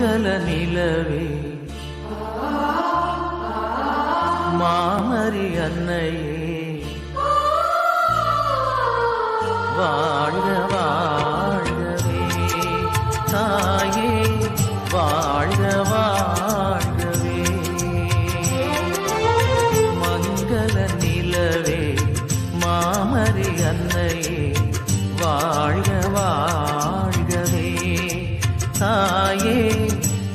மங்கள நிலவே. மாமரி அன்னையே. வாழ்க வாழ்கவே. தாயே வாழ்க வாழ்கவே. மங்கள நிலவே. மாமரி அன்னையே. வாழ்க வாழ்கவே. தாயே